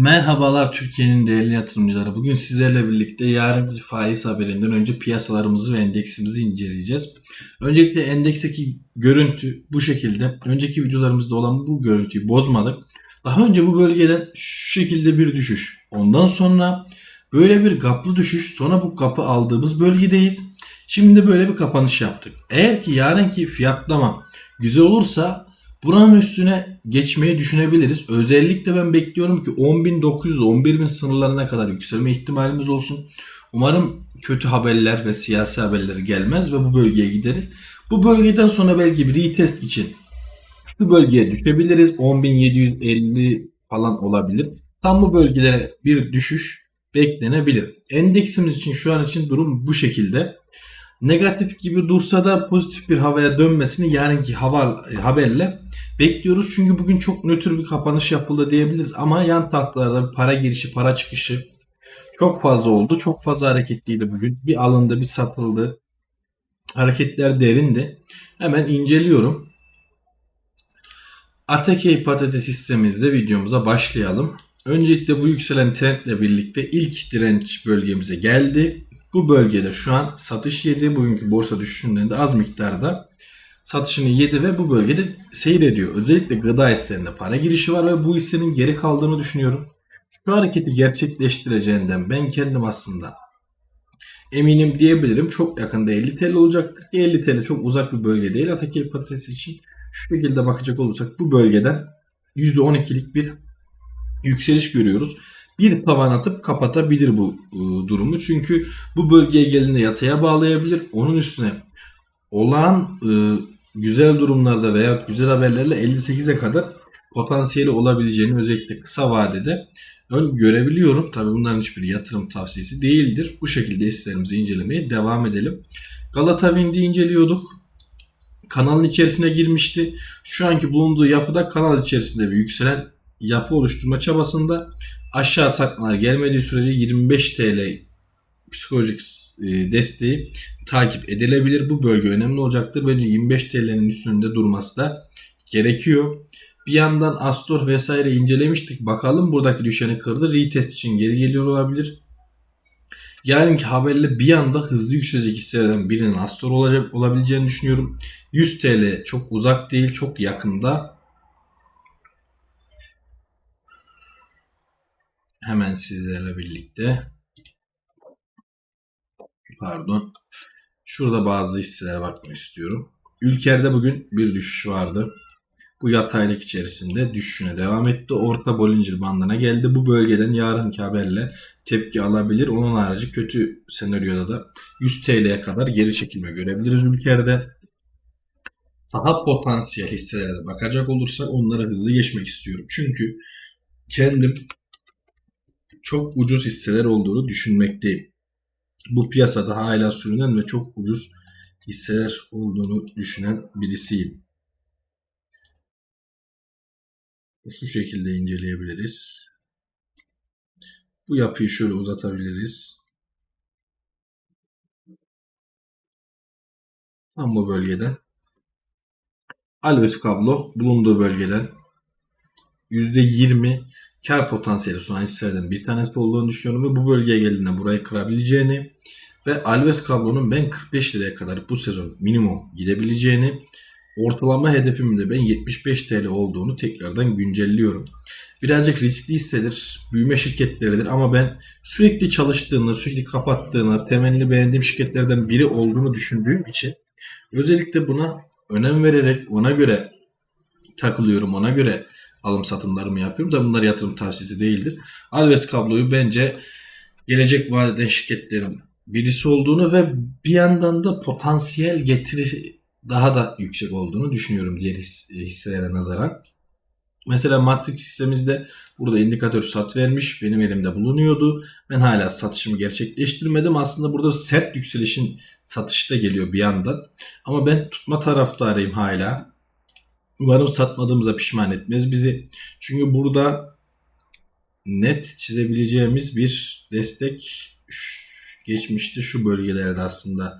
Merhabalar Türkiye'nin değerli yatırımcıları. Bugün sizlerle birlikte yarın faiz haberinden önce piyasalarımızı ve endeksimizi inceleyeceğiz. Öncelikle endeksteki görüntü bu şekilde. Önceki videolarımızda olan bu görüntüyü bozmadık. Daha önce bu bölgeden şu şekilde bir düşüş. Ondan sonra böyle bir kaplı düşüş. Sonra bu kapı aldığımız bölgedeyiz. Şimdi böyle bir kapanış yaptık. Eğer ki yarınki fiyatlama güzel olursa Buranın üstüne geçmeyi düşünebiliriz. Özellikle ben bekliyorum ki 10.900 11.000 sınırlarına kadar yükselme ihtimalimiz olsun. Umarım kötü haberler ve siyasi haberler gelmez ve bu bölgeye gideriz. Bu bölgeden sonra belki bir retest için şu bölgeye düşebiliriz. 10.750 falan olabilir. Tam bu bölgelere bir düşüş beklenebilir. Endeksimiz için şu an için durum bu şekilde negatif gibi dursa da pozitif bir havaya dönmesini yarınki hava, haberle bekliyoruz. Çünkü bugün çok nötr bir kapanış yapıldı diyebiliriz. Ama yan tahtlarda para girişi, para çıkışı çok fazla oldu. Çok fazla hareketliydi bugün. Bir alındı, bir satıldı. Hareketler derindi. Hemen inceliyorum. Atakey patates sistemimizde videomuza başlayalım. Öncelikle bu yükselen trendle birlikte ilk direnç bölgemize geldi. Bu bölgede şu an satış yedi. Bugünkü borsa düşüşünden de az miktarda satışını yedi ve bu bölgede seyrediyor. Özellikle gıda hisselerinde para girişi var ve bu hissenin geri kaldığını düşünüyorum. Şu hareketi gerçekleştireceğinden ben kendim aslında eminim diyebilirim. Çok yakında 50 TL olacaktır. 50 TL çok uzak bir bölge değil. Atakel patatesi için şu şekilde bakacak olursak bu bölgeden %12'lik bir yükseliş görüyoruz bir tavan atıp kapatabilir bu e, durumu. Çünkü bu bölgeye geldiğinde yataya bağlayabilir. Onun üstüne olağan e, güzel durumlarda veya güzel haberlerle 58'e kadar potansiyeli olabileceğini özellikle kısa vadede ön görebiliyorum. Tabii bunların hiçbir yatırım tavsiyesi değildir. Bu şekilde hisselerimizi incelemeye devam edelim. Galata Wind'i inceliyorduk. Kanalın içerisine girmişti. Şu anki bulunduğu yapıda kanal içerisinde bir yükselen yapı oluşturma çabasında aşağı saklar gelmediği sürece 25 TL psikolojik e, desteği takip edilebilir. Bu bölge önemli olacaktır. Bence 25 TL'nin üstünde durması da gerekiyor. Bir yandan Astor vesaire incelemiştik. Bakalım buradaki düşeni kırdı. Retest için geri geliyor olabilir. Yarınki haberle bir anda hızlı yükselecek hisselerden birinin Astor olabileceğini düşünüyorum. 100 TL çok uzak değil, çok yakında. Hemen sizlerle birlikte pardon şurada bazı hisselere bakmak istiyorum. Ülker'de bugün bir düşüş vardı. Bu yataylık içerisinde düşüşüne devam etti. Orta Bollinger bandına geldi. Bu bölgeden yarınki haberle tepki alabilir. Onun harici kötü senaryoda da 100 TL'ye kadar geri çekilme görebiliriz ülkede. Daha potansiyel hisselere de bakacak olursak onlara hızlı geçmek istiyorum. Çünkü kendim çok ucuz hisseler olduğunu düşünmekteyim. Bu piyasada hala sürünen ve çok ucuz hisseler olduğunu düşünen birisiyim. Şu şekilde inceleyebiliriz. Bu yapıyı şöyle uzatabiliriz. Tam bu bölgeden. Alves kablo bulunduğu bölgeden %20 kar potansiyeli sunan hisselerden bir tanesi olduğunu düşünüyorum ve bu bölgeye geldiğinde burayı kırabileceğini ve Alves kablonun ben 45 liraya kadar bu sezon minimum gidebileceğini ortalama hedefimin de ben 75 TL olduğunu tekrardan güncelliyorum. Birazcık riskli hissedir, büyüme şirketleridir ama ben sürekli çalıştığını, sürekli kapattığını, temelini beğendiğim şirketlerden biri olduğunu düşündüğüm için özellikle buna önem vererek ona göre takılıyorum, ona göre alım satımlarımı yapıyorum da bunlar yatırım tavsiyesi değildir. Alves kabloyu bence gelecek vadeden şirketlerin birisi olduğunu ve bir yandan da potansiyel getirisi daha da yüksek olduğunu düşünüyorum diğer hisselere nazaran. Mesela Matrix hissemizde burada indikatör sat vermiş. Benim elimde bulunuyordu. Ben hala satışımı gerçekleştirmedim. Aslında burada sert yükselişin satışı da geliyor bir yandan. Ama ben tutma taraftarıyım hala. Umarım satmadığımıza pişman etmez bizi. Çünkü burada net çizebileceğimiz bir destek geçmişti. Şu bölgelerde aslında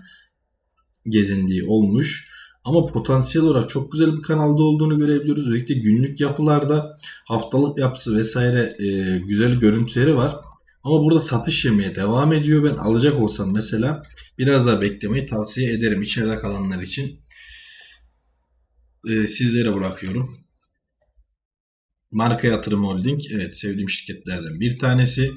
gezindiği olmuş. Ama potansiyel olarak çok güzel bir kanalda olduğunu görebiliyoruz. Özellikle günlük yapılarda haftalık yapısı vesaire e, güzel görüntüleri var. Ama burada satış yemeye devam ediyor. Ben alacak olsam mesela biraz daha beklemeyi tavsiye ederim içeride kalanlar için. E, sizlere bırakıyorum. Marka Yatırım Holding evet sevdiğim şirketlerden bir tanesi.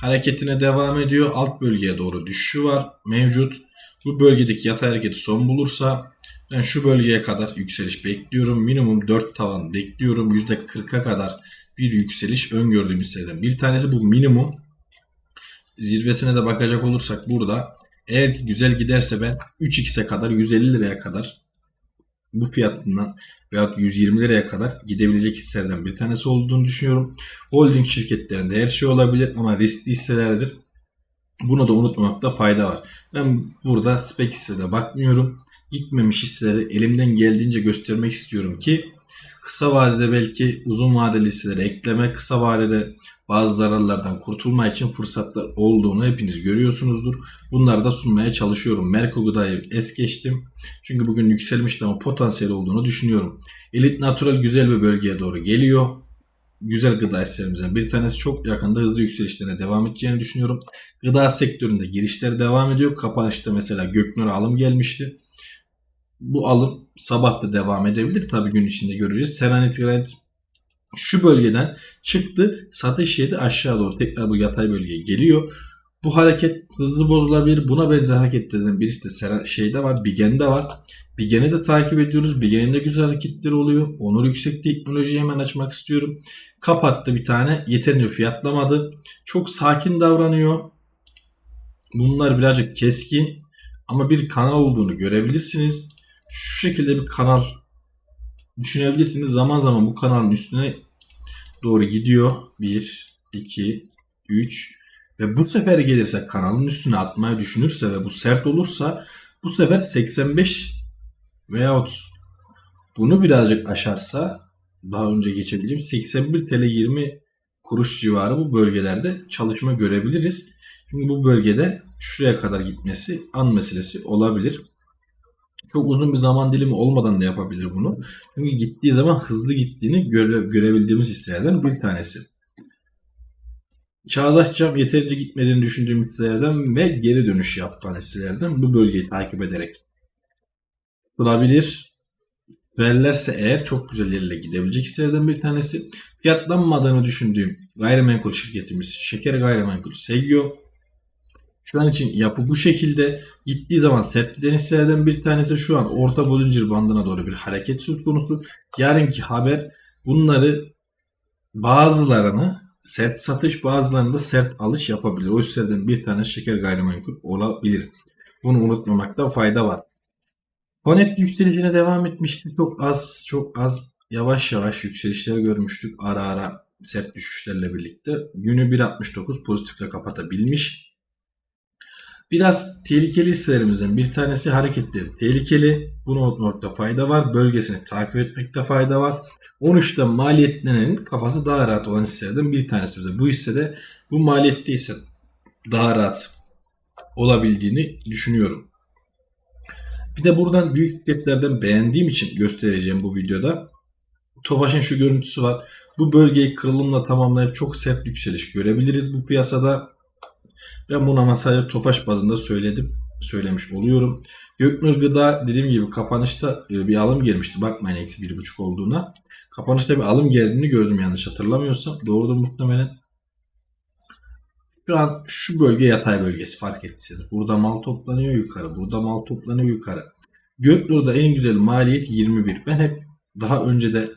Hareketine devam ediyor. Alt bölgeye doğru düşüşü var mevcut. Bu bölgedeki yatay hareketi son bulursa ben şu bölgeye kadar yükseliş bekliyorum. Minimum 4 tavan bekliyorum. %40'a kadar bir yükseliş öngördüğüm hisselerden bir tanesi bu minimum. Zirvesine de bakacak olursak burada eğer ki güzel giderse ben 3x'e kadar 150 liraya kadar bu fiyatından veya 120 liraya kadar gidebilecek hisselerden bir tanesi olduğunu düşünüyorum. Holding şirketlerinde her şey olabilir ama riskli hisselerdir. Bunu da unutmamakta fayda var. Ben burada spek hissede bakmıyorum. Gitmemiş hisseleri elimden geldiğince göstermek istiyorum ki kısa vadede belki uzun vadeli hisseleri ekleme, kısa vadede bazı zararlardan kurtulma için fırsatlar olduğunu hepiniz görüyorsunuzdur. Bunları da sunmaya çalışıyorum. Merko Gıda'yı es geçtim. Çünkü bugün yükselmişti ama potansiyel olduğunu düşünüyorum. Elite Natural güzel bir bölgeye doğru geliyor. Güzel gıda hisserimizden bir tanesi çok yakında hızlı yükselişlerine devam edeceğini düşünüyorum. Gıda sektöründe girişler devam ediyor. Kapanışta mesela Göknur'a alım gelmişti. Bu alım sabah da devam edebilir. Tabii gün içinde göreceğiz. Serenity Grand şu bölgeden çıktı. Satış yedi aşağı doğru tekrar bu yatay bölgeye geliyor. Bu hareket hızlı bozulabilir. Buna benzer hareketlerden birisi de Seren- şeyde var. Bigen'de var. Bigen'i de takip ediyoruz. Bigen'in de güzel hareketleri oluyor. Onur Yüksek Teknolojiyi hemen açmak istiyorum. Kapattı bir tane. Yeterince fiyatlamadı. Çok sakin davranıyor. Bunlar birazcık keskin. Ama bir kanal olduğunu görebilirsiniz. Şu şekilde bir kanal düşünebilirsiniz. Zaman zaman bu kanalın üstüne doğru gidiyor. 1, 2, 3 ve bu sefer gelirse kanalın üstüne atmayı düşünürse ve bu sert olursa bu sefer 85 veyahut bunu birazcık aşarsa daha önce geçebileceğim 81 TL 20 kuruş civarı bu bölgelerde çalışma görebiliriz. Çünkü bu bölgede şuraya kadar gitmesi an meselesi olabilir. Çok uzun bir zaman dilimi olmadan da yapabilir bunu. Çünkü gittiği zaman hızlı gittiğini göre, görebildiğimiz hisselerden bir tanesi. Çağdaş Cam yeterince gitmediğini düşündüğüm hisselerden ve geri dönüş yapan hisselerden bu bölgeyi takip ederek bulabilir. Verirlerse eğer çok güzel yerlere gidebilecek hisselerden bir tanesi. Fiyatlanmadığını düşündüğüm gayrimenkul şirketimiz Şeker Gayrimenkul Segyo. Şu an için yapı bu şekilde. Gittiği zaman sert giden hisselerden bir tanesi şu an orta Bollinger bandına doğru bir hareket söz konusu. Yarınki haber bunları bazılarını sert satış bazılarını da sert alış yapabilir. O hisselerden bir tanesi şeker gayrimenkul olabilir. Bunu unutmamakta fayda var. Honet yükselişine devam etmişti. Çok az çok az yavaş yavaş yükselişler görmüştük. Ara ara sert düşüşlerle birlikte. Günü 1.69 pozitifle kapatabilmiş. Biraz tehlikeli hisselerimizden bir tanesi hareketleri tehlikeli. Bunu unutmakta fayda var. Bölgesini takip etmekte fayda var. 13'te maliyetlenenin kafası daha rahat olan hisselerden bir tanesi bize. Bu hissede bu maliyette ise daha rahat olabildiğini düşünüyorum. Bir de buradan büyük şirketlerden beğendiğim için göstereceğim bu videoda. Tofaş'ın şu görüntüsü var. Bu bölgeyi kırılımla tamamlayıp çok sert yükseliş görebiliriz bu piyasada. Ben bunu ama sadece Tofaş bazında söyledim. Söylemiş oluyorum. Göknur Gıda dediğim gibi kapanışta e, bir alım gelmişti. Bakmayın eksi bir buçuk olduğuna. Kapanışta bir alım geldiğini gördüm yanlış hatırlamıyorsam. Doğrudur muhtemelen. Şu an şu bölge yatay bölgesi fark ettiyseniz. Burada mal toplanıyor yukarı. Burada mal toplanıyor yukarı. Göknur'da en güzel maliyet 21. Ben hep daha önce de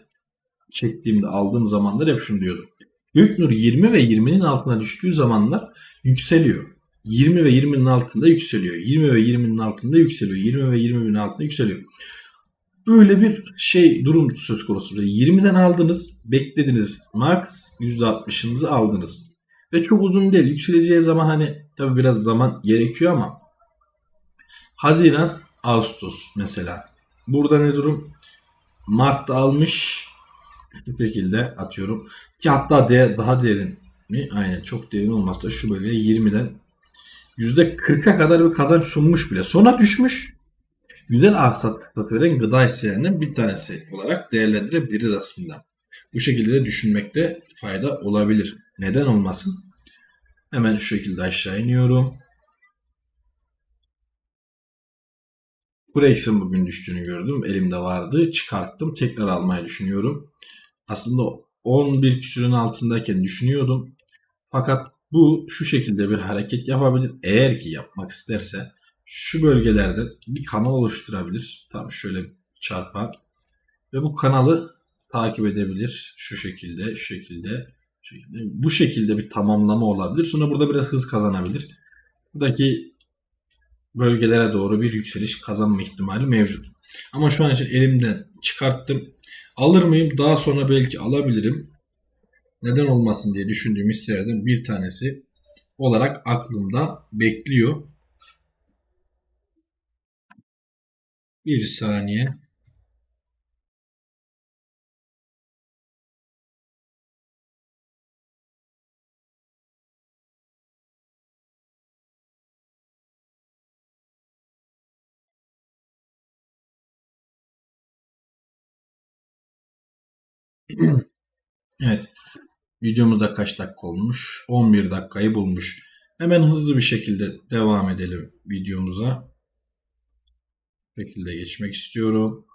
çektiğimde aldığım zamanlar hep şunu diyordum. Göknur 20 ve 20'nin altına düştüğü zamanlar yükseliyor. 20 ve 20'nin altında yükseliyor. 20 ve 20'nin altında yükseliyor. 20 ve 20'nin altında yükseliyor. Böyle bir şey durum söz konusu. 20'den aldınız, beklediniz. Max %60'ınızı aldınız. Ve çok uzun değil. Yükseleceği zaman hani tabi biraz zaman gerekiyor ama Haziran, Ağustos mesela. Burada ne durum? Mart'ta almış şu şekilde atıyorum. Ki hatta de, daha derin mi? Aynen çok derin olmazsa da şu bölgeye 20'den %40'a kadar bir kazanç sunmuş bile. Sonra düşmüş. güzel arsa fırsatı veren gıda hisselerinden bir tanesi olarak değerlendirebiliriz aslında. Bu şekilde de düşünmekte fayda olabilir. Neden olmasın? Hemen şu şekilde aşağı iniyorum. Brex'in bugün düştüğünü gördüm. Elimde vardı. Çıkarttım. Tekrar almayı düşünüyorum. Aslında 11 küsürün altındayken düşünüyordum. Fakat bu şu şekilde bir hareket yapabilir. Eğer ki yapmak isterse şu bölgelerde bir kanal oluşturabilir. Tam şöyle çarpan. Ve bu kanalı takip edebilir. Şu şekilde, şu şekilde, şu şekilde. Bu şekilde bir tamamlama olabilir. Sonra burada biraz hız kazanabilir. Buradaki bölgelere doğru bir yükseliş kazanma ihtimali mevcut. Ama şu an için elimden çıkarttım. Alır mıyım? Daha sonra belki alabilirim. Neden olmasın diye düşündüğüm hisselerden bir tanesi olarak aklımda bekliyor. Bir saniye. Evet. Videomuzda kaç dakika olmuş? 11 dakikayı bulmuş. Hemen hızlı bir şekilde devam edelim videomuza. Bu şekilde geçmek istiyorum.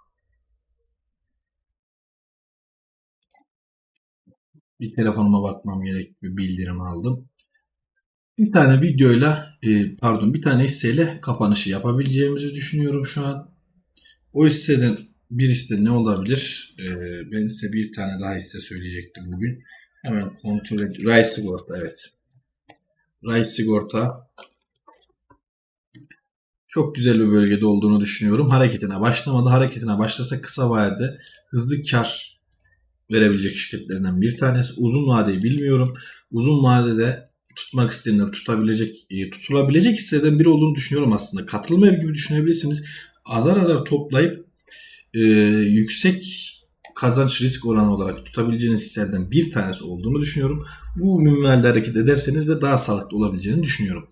Bir telefonuma bakmam gerek bir bildirim aldım. Bir tane videoyla e, pardon bir tane hisseyle kapanışı yapabileceğimizi düşünüyorum şu an. O hisseden bir hisse ne olabilir? E, ben size bir tane daha hisse söyleyecektim bugün. Hemen kontrol ediyorum. Ray Sigorta evet. Ray Sigorta çok güzel bir bölgede olduğunu düşünüyorum. Hareketine başlamadı. Hareketine başlasa kısa vadede hızlı kar verebilecek şirketlerinden bir tanesi. Uzun vadeyi bilmiyorum. Uzun vadede tutmak isteyenler tutabilecek, e, tutulabilecek hisselerden biri olduğunu düşünüyorum aslında. Katılma ev gibi düşünebilirsiniz. Azar azar toplayıp e, yüksek kazanç risk oranı olarak tutabileceğiniz hisselerden bir tanesi olduğunu düşünüyorum. Bu minvalde hareket ederseniz de daha sağlıklı olabileceğini düşünüyorum.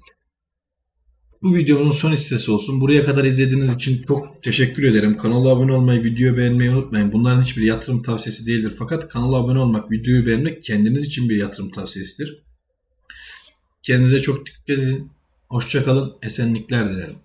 Bu videomuzun son hissesi olsun. Buraya kadar izlediğiniz için çok teşekkür ederim. Kanala abone olmayı, videoyu beğenmeyi unutmayın. Bunların hiçbir yatırım tavsiyesi değildir. Fakat kanala abone olmak, videoyu beğenmek kendiniz için bir yatırım tavsiyesidir. Kendinize çok dikkat edin. Hoşçakalın. Esenlikler dilerim.